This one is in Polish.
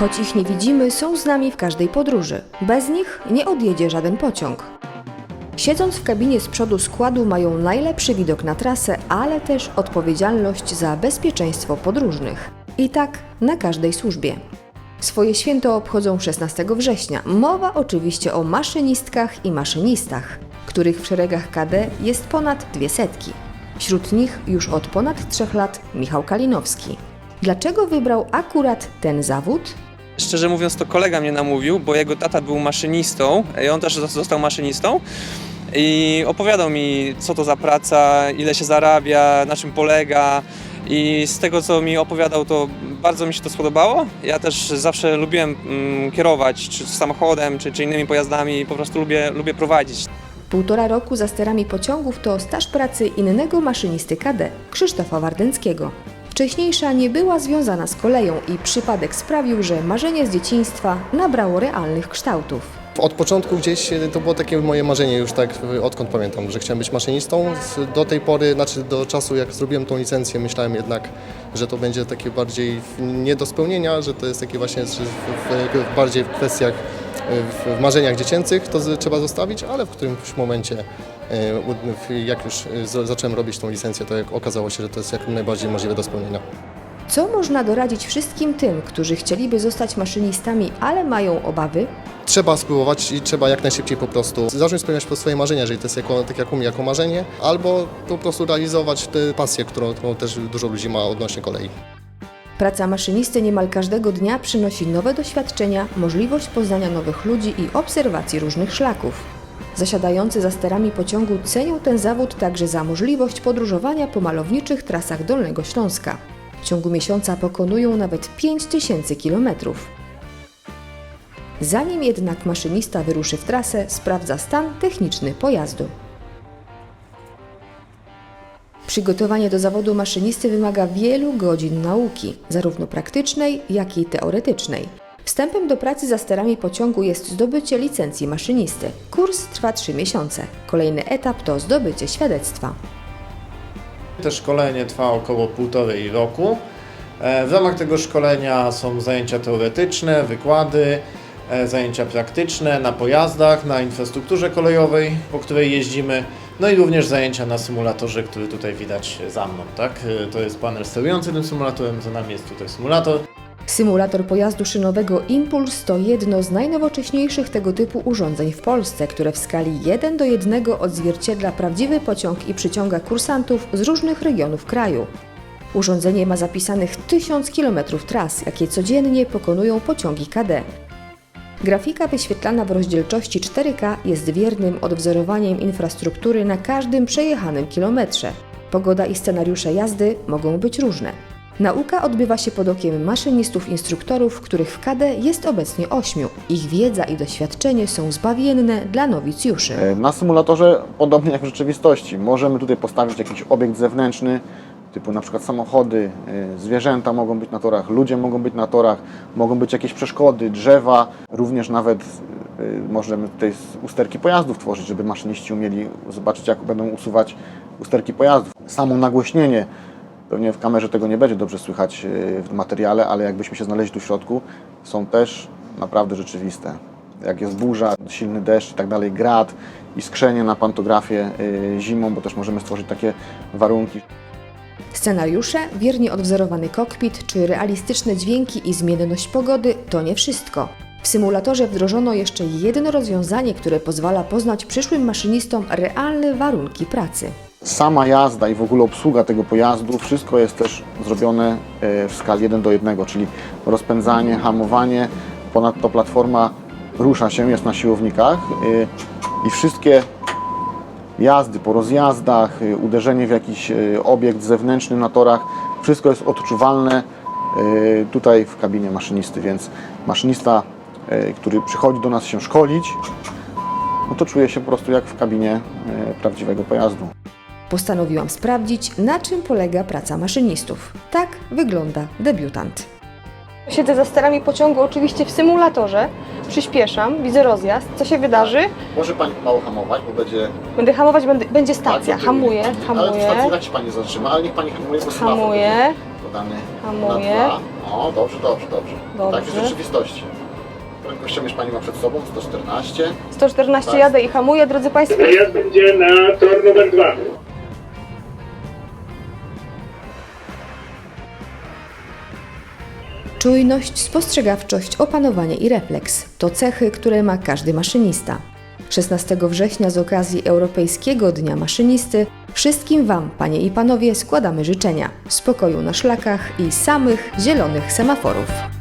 Choć ich nie widzimy, są z nami w każdej podróży. Bez nich nie odjedzie żaden pociąg. Siedząc w kabinie z przodu składu mają najlepszy widok na trasę, ale też odpowiedzialność za bezpieczeństwo podróżnych. I tak na każdej służbie. Swoje święto obchodzą 16 września. Mowa oczywiście o maszynistkach i maszynistach, których w szeregach KD jest ponad dwie setki. Wśród nich już od ponad trzech lat Michał Kalinowski. Dlaczego wybrał akurat ten zawód? Szczerze mówiąc, to kolega mnie namówił, bo jego tata był maszynistą i on też został maszynistą. I opowiadał mi, co to za praca, ile się zarabia, na czym polega. I z tego, co mi opowiadał, to bardzo mi się to spodobało. Ja też zawsze lubiłem mm, kierować, czy samochodem, czy, czy innymi pojazdami. Po prostu lubię, lubię prowadzić. Półtora roku za sterami pociągów to staż pracy innego maszynisty KD, Krzysztofa Wardęckiego. Wcześniejsza nie była związana z koleją i przypadek sprawił, że marzenie z dzieciństwa nabrało realnych kształtów. Od początku gdzieś e, to było takie moje marzenie już tak odkąd pamiętam, że chciałem być maszynistą. Do tej pory, znaczy do czasu jak zrobiłem tą licencję myślałem jednak, że to będzie takie bardziej nie do spełnienia, że to jest takie właśnie w, w, bardziej w kwestiach, e, w, marzeniach dziecięcych to trzeba zostawić, ale w którymś momencie jak już e, zacząłem robić tą licencję, to okazało się, że to jest jak najbardziej możliwe do spełnienia. Co można doradzić wszystkim tym, którzy chcieliby zostać maszynistami, ale mają obawy? Trzeba spróbować i trzeba jak najszybciej po prostu zacząć spełniać po swoje marzenia, jeżeli to jest jako, tak jak u mnie, jako marzenie, albo po prostu realizować tę pasję, którą, którą też dużo ludzi ma odnośnie kolei. Praca maszynisty niemal każdego dnia przynosi nowe doświadczenia, możliwość poznania nowych ludzi i obserwacji różnych szlaków. Zasiadający za sterami pociągu cenią ten zawód także za możliwość podróżowania po malowniczych trasach Dolnego Śląska. W ciągu miesiąca pokonują nawet 5000 kilometrów. Zanim jednak maszynista wyruszy w trasę, sprawdza stan techniczny pojazdu. Przygotowanie do zawodu maszynisty wymaga wielu godzin nauki, zarówno praktycznej, jak i teoretycznej. Wstępem do pracy za sterami pociągu jest zdobycie licencji maszynisty. Kurs trwa 3 miesiące. Kolejny etap to zdobycie świadectwa. To szkolenie trwa około półtorej roku. E, W ramach tego szkolenia są zajęcia teoretyczne, wykłady, e, zajęcia praktyczne na pojazdach, na infrastrukturze kolejowej, po której jeździmy, no i również zajęcia na symulatorze, który tutaj widać za mną. Tak? E, To jest panel sterujący tym symulatorem, za nami jest tutaj symulator. Symulator pojazdu szynowego Impuls to jedno z najnowocześniejszych tego typu urządzeń w Polsce, które w skali 1 do 1 odzwierciedla prawdziwy pociąg i przyciąga kursantów z różnych regionów kraju. Urządzenie ma zapisanych 1000 km tras, jakie codziennie pokonują pociągi KD. Grafika wyświetlana w rozdzielczości 4K jest wiernym odwzorowaniem infrastruktury na każdym przejechanym kilometrze. Pogoda i scenariusze jazdy mogą być różne. Nauka odbywa się pod okiem maszynistów instruktorów, których w KD jest obecnie ośmiu. Ich wiedza i doświadczenie są zbawienne dla nowicjuszy. E, Na symulatorze, podobnie jak w rzeczywistości, możemy tutaj postawić jakiś obiekt zewnętrzny, typu na przykład samochody, e, zwierzęta mogą być na torach, ludzie mogą być na torach, mogą być jakieś przeszkody, drzewa, również nawet e, możemy tutaj usterki pojazdów tworzyć, żeby maszyniści umieli zobaczyć, jak będą usuwać usterki pojazdów. Samo nagłośnienie, pewnie w kamerze tego nie będzie dobrze słychać e, w materiale, ale jakbyśmy się znaleźli tu w środku, są też naprawdę rzeczywiste jak jest burza, silny deszcz i tak dalej, grad, iskrzenie na pantografię y, zimą, bo też możemy stworzyć takie warunki. Scenariusze, wiernie odwzorowany kokpit czy realistyczne dźwięki i zmienność pogody to nie wszystko. W symulatorze wdrożono jeszcze jedno rozwiązanie, które pozwala poznać przyszłym maszynistom realne warunki pracy. Sama jazda i w ogóle obsługa tego pojazdu, wszystko jest też zrobione y, w skali 1 do 1, czyli rozpędzanie, hamowanie, ponadto platforma rusza się, jest na siłownikach y, i wszystkie jazdy po rozjazdach, y, uderzenie w jakiś obiekt zewnętrzny na torach, wszystko jest odczuwalne tutaj w kabinie maszynisty, więc maszynista, który przychodzi do nas się szkolić, no to czuje się po prostu jak w kabinie prawdziwego pojazdu. Postanowiłam sprawdzić, na czym polega praca maszynistów. Tak wygląda debiutant. Siedzę za sterami pociągu, oczywiście w symulatorze. Przyspieszam, widzę rozjazd. Co się wydarzy? Może Pani mało hamować, bo będzie... Będę hamować, będę, będzie stacja. Tak, Hamuję, Ale w stacji hamuję, tak się Pani zatrzyma, ale niech Pani hamuje, bo hamuję. zakładamy Hamuję. na dwa. O, dobrze, dobrze, dobrze. Dobrze. Tak jest w rzeczywistości. Prędkościomierz Pani ma przed sobą 114. 114 Tak. jadę i hamuję, drodzy Państwo. Zajazd będzie na tor numer dwa. Czujność, spostrzegawczość, opanowanie i refleks to cechy, które ma każdy maszynista. 16 września z okazji Europejskiego Dnia Maszynisty wszystkim Wam, Panie i Panowie, składamy życzenia spokoju na szlakach i samych zielonych semaforów.